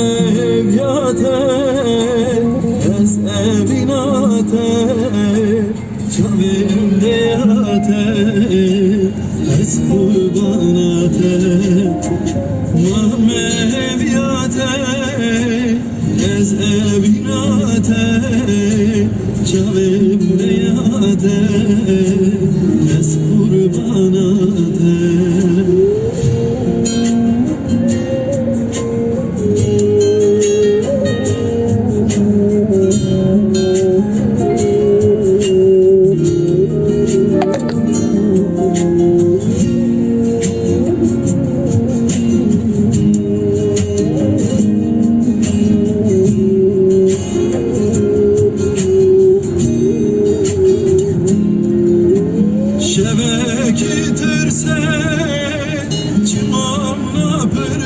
Mahmeviyate Ez evinate Çavimde yate Ez kurbanate Mahmeviyate Ez evinate Çavimde yate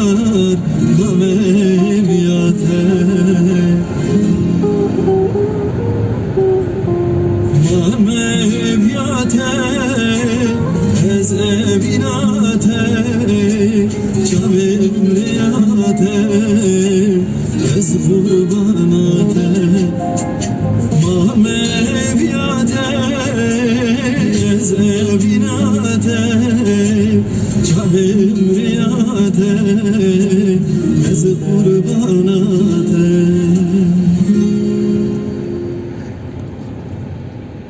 Mahmeviyate Ez evinate de kurban.